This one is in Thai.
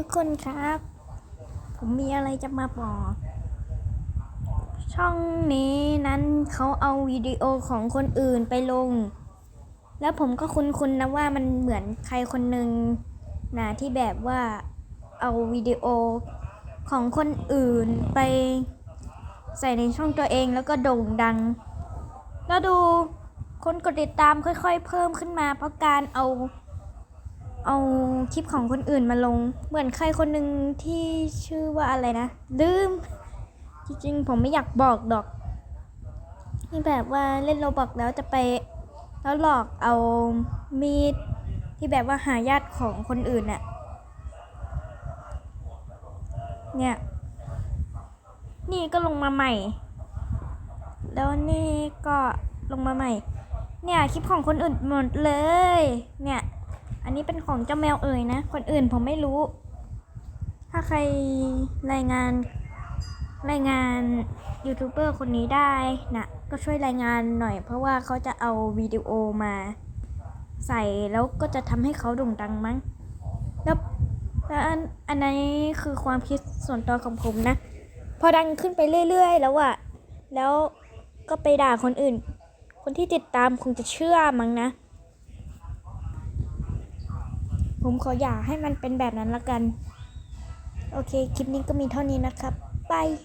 ทุกคนครับ ผมมีอะไรจะมาบอก ช่องนี้นั้นเขาเอาวิดีโอของคนอื่นไปลง แล้วผมก็คุ้นๆนะว่ามันเหมือนใครคนหนึ่งนะที่แบบว่าเอาวิดีโอของคนอื่นไปใส่ในช่องตัวเองแล้วก็โด่งดัง แล้วดูคนกดติดตามค่อยๆเพิ่มขึ้นมาเพราะการเอา เอาคลิปของคนอื่นมาลง เหมือนใครคนหนึ่งที่ชื่อว่าอะไรนะลืม จริงๆ ผมไม่อยากบอกดอกนี่แบบว่าเล่นโรบอกแล้วจะไป แล้วหลอกเอามีดที่แบบว่าหาญาติของคนอื่นน่ะ เนี่ย นี่ก็ลงมาใหม่ แล้วนี่ก็ลงมาใหม่ เนี่ยคลิปของคนอื่นหมดเลย เนี่ย อันนี้เป็นของเจ้าแมวเอ่ยนะ คนอื่นผมไม่รู้ ถ้าใครรายงานรายงานยูทูบเบอร์คนนี้ได้นะก็ช่วยรายงานหน่อย เพราะว่าเขาจะเอาวิดีโอมาใส่แล้วก็จะทำให้เขาโด่งดังมั้ง แล้วแล้วอันอันนี้คือความคิดส่วนตัวของผมนะ พอดังขึ้นไปเรื่อยๆ แล้วอะแล้วก็ไปด่าคนอื่น คนที่ติดตามคงจะเชื่อมั้งนะ ผมขออย่าให้มันเป็นแบบนั้นละกัน โอเค คลิปนี้ก็มีเท่านี้นะครับ บาย